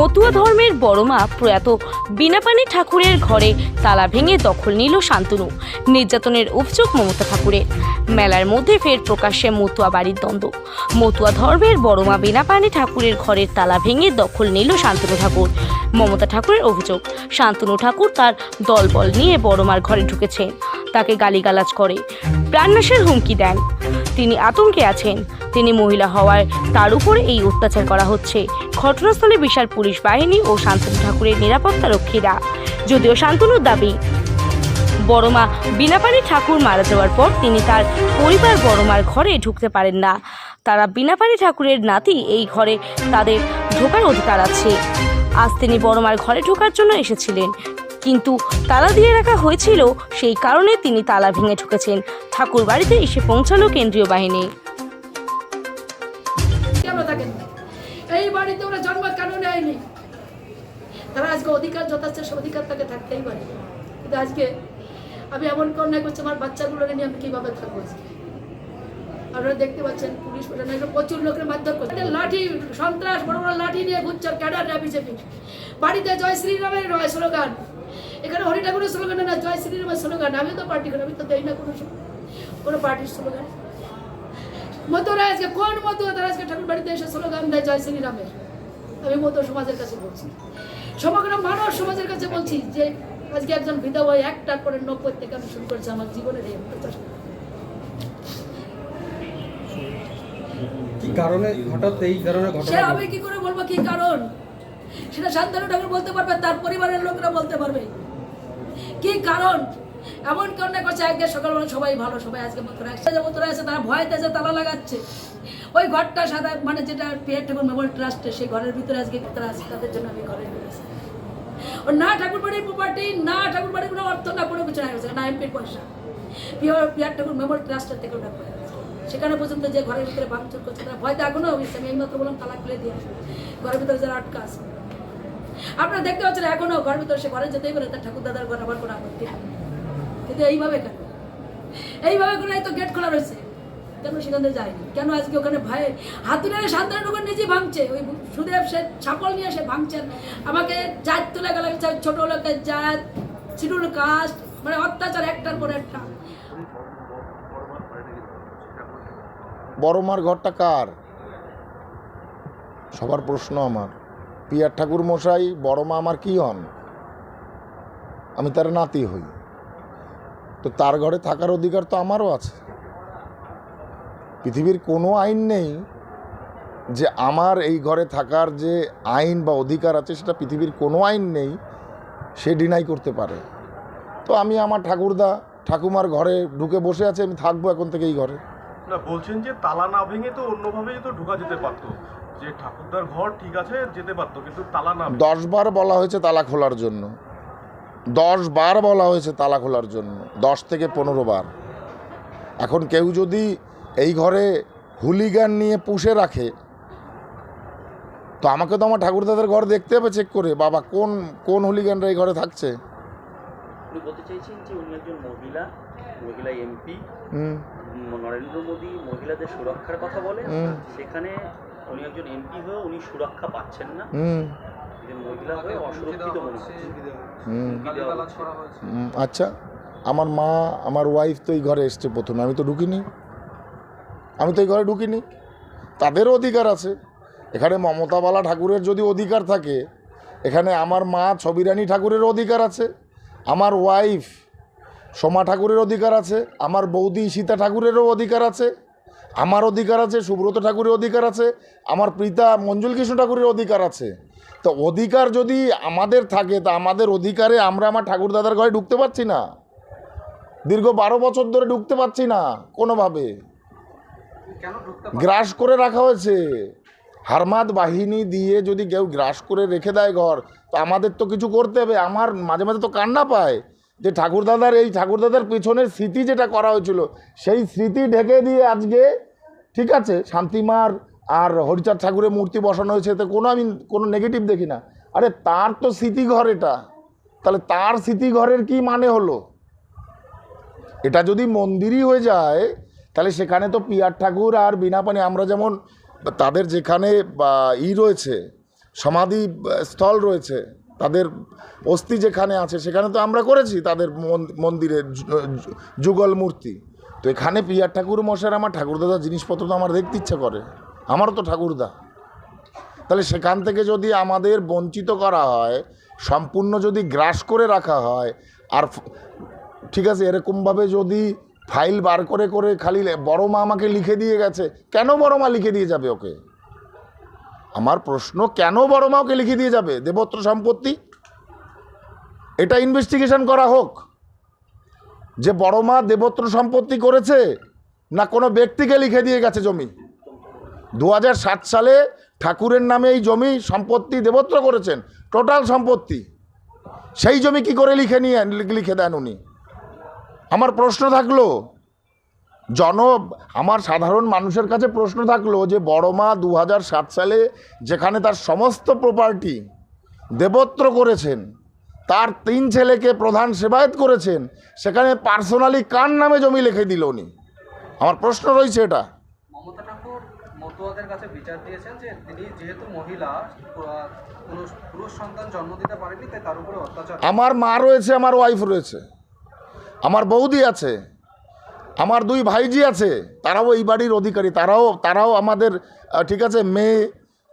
মতুয়া ধর্মের বড় মা প্রয়াত বিনাপানি ঠাকুরের ঘরে তালা ভেঙে দখল নিল শান্তনু, নির্যাতনের অভিযোগ মমতা ঠাকুরের। মেলার মধ্যে ফের প্রকাশ্যে মতুয়া বাড়ির দ্বন্দ্ব। মতুয়া ধর্মের বড় মা বিনাপানি ঠাকুরের ঘরের তালা ভেঙে দখল নিল শান্তনু ঠাকুর। মমতা ঠাকুরের অভিযোগ, শান্তনু ঠাকুর তার দলবল নিয়ে বড় মার ঘরে ঢুকেছেন তাকে গালিগালাজ করে। প্রাণনাশের হুমকি দেন। তিনি আতঙ্কে আছেন। তিনি মহিলা হওয়ায় তার উপর এই অত্যাচার করা হচ্ছে। ঘটনাস্থলে বিশাল পুলিশ বাহিনী ও শান্তনু ঠাকুরের নিরাপত্তা রক্ষীরা। যদিও শান্তনুর দাবি, বড়মা বিনাপানি ঠাকুর মারা যাওয়ার পর তিনি তার পরিবার বড়মার ঘরে ঢুকতে পারেন না। তারা বিনাপানি ঠাকুরের নাতি এই ঘরে তাদের ঢোকার অধিকার আছে। আজ তিনি বড়মার ঘরে ঢোকার জন্য এসেছিলেন। কিন্তু তালা দিয়ে রাখা হয়েছিল সেই কারণে তিনি তালা ভেঙে ঢুকেছেন ঠাকুর বাড়িতে এসে পৌঁছালো কেন্দ্রীয় বাহিনী। এই বাড়িতে ওরা জন্ম কেন নেয়নি। তারা আজকে অধিকার সে অধিকার তাকে থাকতেই পারে। কিন্তু আজকে আমি এমন অন্যায় করছি, আমার বাচ্চাগুলোকে নিয়ে আমি কীভাবে থাকব আজকে? আপনারা দেখতে পাচ্ছেন, পুলিশ প্রশাসন প্রচুর লোকের মারধর করছে। লাঠি, সন্ত্রাস, বড় বড় লাঠি নিয়ে ঘুরছে ক্যাডাররা বিজেপি। বাড়িতে জয় শ্রীরামের রয় স্লোগান। এখানে হরি ঠাকুরের স্লোগান না জয় শ্রীরামের স্লোগান। আমি তো পার্টি করি আমি তো দেই না কোনো কোনো পার্টির স্লোগান। মতুরা আজকে কোন মতুয়া তারা আজকে ঠাকুর বাড়িতে এসে স্লোগান দেয় জয় শ্রীরামের? আমি মতো সমাজের কাছে বলছি। সমগ্র মানব সমাজের কাছে বলছি যে আজকে একজন বিধবা একটার পরে নব্বই থেকে আমি শুরু করেছি আমার জীবনের এই কি কারণে হঠাৎ এই সে ঘটনা আমি কি করে বলব কি কারণ? সেটা শান্তনু ঠাকুর বলতে পারবে তার পরিবারের লোকরা বলতে পারবে। কি কারণ? এমন কন্যা করছে একদিন সকালবেলা সবাই ভালো, সবাই আজকে মতরা যে মতরা আছে তারা ভয়তে যে তালা লাগাচ্ছে। ওই ঘরটা সাদা মানে যেটা পিয়ার ঠাকুর মেমোরিয়াল ট্রাস্টে সেই ঘরের ভিতরে আজকে তারা আছে তাদের জন্য আমি ঘরে ঢুকেছি ও না ঠাকুর বাড়ির প্রপার্টি না ঠাকুর বাড়ির কোনো অর্থ, না কোনো কিছু না গেছে না এমপির পয়সা। পিওর পিয়ার ঠাকুর মেমোরিয়াল ট্রাস্টের থেকে ওটা। সেখানে পর্যন্ত যে ঘরের ভিতরে ভাঙচুর করছে, তারা ভয়তে এখনও হয়েছে আমি এইমাত্র বললাম, তালা খুলে দিয়ে। ঘরের ভিতরে যারা আটকা আছে। আপনারা দেখতে পাচ্ছেন এখনও ঘরের ভিতরে সে ঘরে যেতেই পারে, তার ঠাকুর দাদার ঘর আবার কোনো আপত্তি কিন্তু এইভাবে কেন? এইভাবে করে তো গেট খোলা রয়েছে। কেন সেখান থেকে যায়নি? কেন আজকে ওখানে ভাই হাতুড়ে শান্তান ঢুকে নিজেই ভাঙছে? ওই সুদেব সে ছাপল নিয়ে সে ভাঙছেন। আমাকে জাত তুলে গেল ছোট লোকের জাত শিডুল কাস্ট মানে অত্যাচার একটার পর একটা। বড়মার ঘরটা কার? সবার প্রশ্ন আমার। পিয়ার ঠাকুর মশাই, বড় মা আমার কি হন? আমি তার নাতি হই। তো তার ঘরে থাকার অধিকার তো আমারও আছে। পৃথিবীর কোনো আইন নেই যে আমার এই ঘরে থাকার যে আইন বা অধিকার আছে, সেটা পৃথিবীর কোনো আইন নেই, সে ডিনাই করতে পারে। তো আমি আমার ঠাকুরদা, ঠাকুমার ঘরে ঢুকে বসে আছে, আমি থাকব এখন থেকে এই ঘরে। না, বলছেন যে তালা না ভেঙে তো অন্যভাবেই তো ঢোকা যেতে পারতো। যে ঠাকুরদার ঘর ঠিক আছে যেতে পারতো কিন্তু তালা না দশ বার বলা হয়েছে তালা খোলার জন্য। দশ বার বলা হয়েছে তালা খোলার জন্য দশ থেকে পনেরো বার। এখন কেউ যদি এই ঘরে হুলিগান নিয়ে পুষে রাখে তো আমাকে তো আমার ঠাকুরদাদের ঘর দেখতে হবে চেক করে বাবা কোন কোন হুলিগানরা এই ঘরে থাকছে? উনি বলতে চাইছেন যে উনি একজন মহিলা মহিলা এমপি নরেন্দ্র মোদী মহিলাদের সুরক্ষার কথা বলেন হুম। সেখানে উনি একজন এমপি হয়ে উনি সুরক্ষা পাচ্ছেন না। মহিলা হয়ে অসুরক্ষিত মনে হচ্ছে। আচ্ছা আমার মা আমার ওয়াইফ তো এই ঘরে এসছে প্রথমে আমি তো ঢুকিনি। আমি তো এই ঘরে ঢুকিনি। তাদেরও অধিকার আছে। এখানে মমতাবালা ঠাকুরের যদি অধিকার থাকে এখানে আমার মা ছবিরানী ঠাকুরের অধিকার আছে আমার ওয়াইফ সোমা ঠাকুরের অধিকার আছে আমার বৌদি সীতা ঠাকুরেরও অধিকার আছে আমার অধিকার আছে সুব্রত ঠাকুরের অধিকার আছে আমার পিতা মঞ্জুল কৃষ্ণ ঠাকুরের অধিকার আছে। তো অধিকার যদি আমাদের থাকে তা আমাদের অধিকারে আমরা আমার ঠাকুর দাদার ঘরে ঢুকতে পারছি না। দীর্ঘ বারো বছর ধরে ঢুকতে পারছি না কোনোভাবে। গ্রাস করে রাখা হয়েছে। হারমাদ বাহিনী দিয়ে যদি কেউ গ্রাস করে রেখে দেয় ঘর তো আমাদের তো কিছু করতে হবে। আমার মাঝে মাঝে তো কান্না পায়। যে ঠাকুরদাদার, এই ঠাকুরদাদার পেছনের স্মৃতি যেটা করা হয়েছিল, সেই স্মৃতি ঢেকে দিয়ে আজকে, ঠিক আছে, শান্তিমার আর হরিচাঁদ ঠাকুরের মূর্তি বসানো হয়েছে তো কোনো আমি, কোনো নেগেটিভ দেখি না। আরে তার তো স্মৃতিঘর এটা। তাহলে তার স্মৃতিঘরের কি মানে হলো? এটা যদি মন্দিরই হয়ে যায়, তাহলে সেখানে তো পিয়ার ঠাকুর আর বিনাপানি আমরা যেমন তাদের যেখানে ই রয়েছে, সমাধি স্থল রয়েছে তাদের অস্থি যেখানে আছে, সেখানে তো আমরা করেছি তাদের মন- মন্দিরের যুগল মূর্তি। তো এখানে পিয়ার ঠাকুর মশার আমার ঠাকুরদাদা জিনিসপত্র তো আমার দেখতে ইচ্ছা করে। আমারও তো ঠাকুরদা তাহলে সেখান থেকে যদি আমাদের বঞ্চিত করা হয়, সম্পূর্ণ যদি গ্রাস করে রাখা হয়, আর ঠিক আছে, এরকমভাবে যদি ফাইল বার করে করে খালি লে- বড় মা আমাকে লিখে দিয়ে গেছে, কেন বড় মা লিখে দিয়ে যাবে ওকে? আমার প্রশ্ন, কেন বড় মা ওকে লিখে দিয়ে যাবে? দেবত্র সম্পত্তি? এটা ইনভেস্টিগেশন করা হোক। যে বড় মা দেবত্র সম্পত্তি করেছে না কোনো ব্যক্তিকে লিখে দিয়ে গেছে জমি? দু সালে ঠাকুরের নামে এই জমি সম্পত্তি দেবত্র করেছেন। টোটাল সম্পত্তি। সেই জমি কি করে লিখে নিয়ে লিখে দেন উনি? আমার প্রশ্ন থাকল জন আমার সাধারণ মানুষের কাছে প্রশ্ন থাকল যে বড় মা দু সাত সালে যেখানে তার সমস্ত প্রপার্টি দেবত্র করেছেন তার তিন ছেলেকে প্রধান সেবায়ত করেছেন সেখানে পার্সোনালি কার নামে জমি লিখে দিল উনি? আমার প্রশ্ন রয়েছে এটা। মতুয়াদের কাছে বিচার দিয়েছেন যে তিনি যেহেতু মহিলা পুরুষ সন্তান জন্ম দিতে পারেনি তাই তার উপরে অত্যাচার। আমার মা রয়েছে আমার ওয়াইফ রয়েছে। আমার বৌদি আছে। আমার দুই ভাইজি আছে, তারাও এই বাড়ির অধিকারী, তারাও তারাও আমাদের ঠিক আছে, মেয়ে,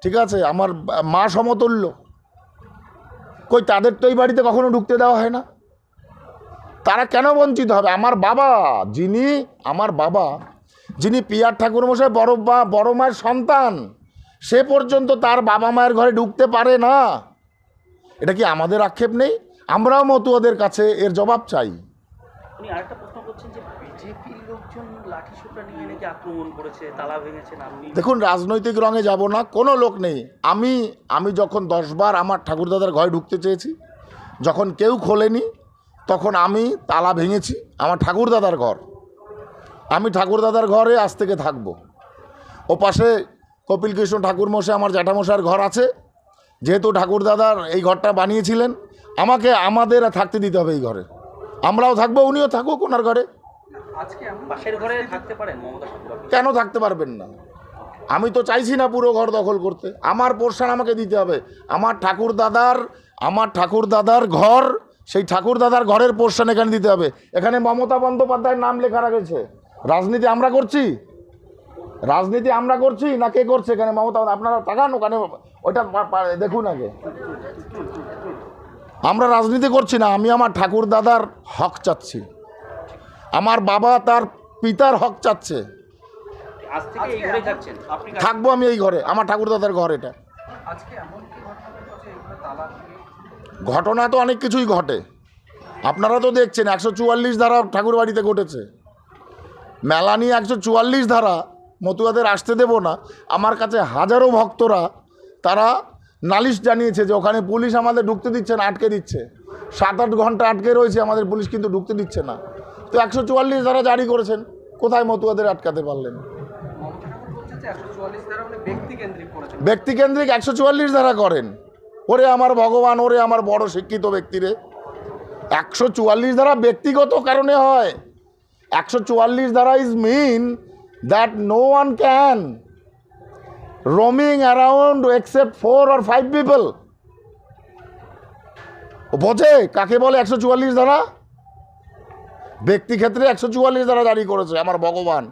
ঠিক আছে, আমার মা সমতুল্য। কই, তাদের তো এই বাড়িতে কখনো ঢুকতে দেওয়া হয় না। তারা কেন বঞ্চিত হবে? আমার বাবা, যিনি, আমার বাবা, যিনি পিয়ার ঠাকুরমশাই বড় মা বড় মায়ের সন্তান, সে পর্যন্ত তার বাবা মায়ের ঘরে ঢুকতে পারে না। এটা কি আমাদের আক্ষেপ নেই? আমরাও মতুয়াদের কাছে এর জবাব চাই। আরেকটা প্রশ্ন করছেন যে দেখুন, রাজনৈতিক রঙে যাব না, কোনো লোক নেই। আমি আমি যখন দশবার আমার ঠাকুরদাদার ঘরে ঢুকতে চেয়েছি, যখন কেউ খোলেনি, তখন আমি তালা ভেঙেছি আমার ঠাকুরদাদার ঘর। আমি ঠাকুরদাদার ঘরে আজ থেকে থাকব। ও পাশে কপিল কৃষ্ণ ঠাকুর মশাই আমার জ্যাঠামশার ঘর আছে। যেহেতু ঠাকুরদাদার এই ঘরটা বানিয়েছিলেন, আমাকে আমাদের থাকতে দিতে হবে এই ঘরে। আমরাও থাকব, উনিও থাকুক ওনার ঘরে। কেন থাকতে পারবেন না? আমি তো চাইছি না পুরো ঘর দখল করতে। আমার পোর্শন আমাকে দিতে হবে। আমার ঠাকুর দাদার আমার ঠাকুর দাদার ঘর সেই ঠাকুর দাদার ঘরের পোর্শন এখানে দিতে হবে। এখানে মমতা বন্দ্যোপাধ্যায়ের নাম লেখা রয়েছে রাজনীতি আমরা করছি? রাজনীতি আমরা করছি না কে করছে এখানে মমতা আপনারা তাকান ওখানে ওটা দেখুন আগে। আমরা রাজনীতি করছি না আমি আমার ঠাকুর দাদার হক চাচ্ছি। আমার বাবা তার পিতার হক চাচ্ছে। থাকব আমি এই ঘরে আমার ঠাকুরদাদার ঘর এটা। ঘটনা তো অনেক কিছুই ঘটে। আপনারা তো দেখছেন একশো চুয়াল্লিশ ধারা ঠাকুর বাড়িতে ঘটেছে। মেলা নিয়ে একশো চুয়াল্লিশ ধারা মতুয়াদের আসতে দেব না। আমার কাছে হাজারো ভক্তরা তারা নালিশ জানিয়েছে যে ওখানে পুলিশ আমাদের ঢুকতে দিচ্ছে না আটকে দিচ্ছে। সাত আট ঘণ্টা আটকে রয়েছে আমাদের পুলিশ কিন্তু ঢুকতে দিচ্ছে না। তো একশো চুয়াল্লিশ ধারা জারি করেছেন, কোথায় মতুয়াদের আটকাতে পারলেন? ব্যক্তিকেন্দ্রিক একশো চুয়াল্লিশ ধারা করেন, ওরে আমার ভগবান, ওরে আমার বড় শিক্ষিত ব্যক্তিরে। একশো চুয়াল্লিশ ধারা ব্যক্তিগত কারণে হয়, একশো চুয়াল্লিশ ধারা is mean that no one can roaming around except four or five people বোঝে? কাকে বলে একশো চুয়াল্লিশ ধারা ব্যক্তি ক্ষেত্রে একশো চুয়াল্লিশ দাঁড়া জারি করেছে আমার ভগবান।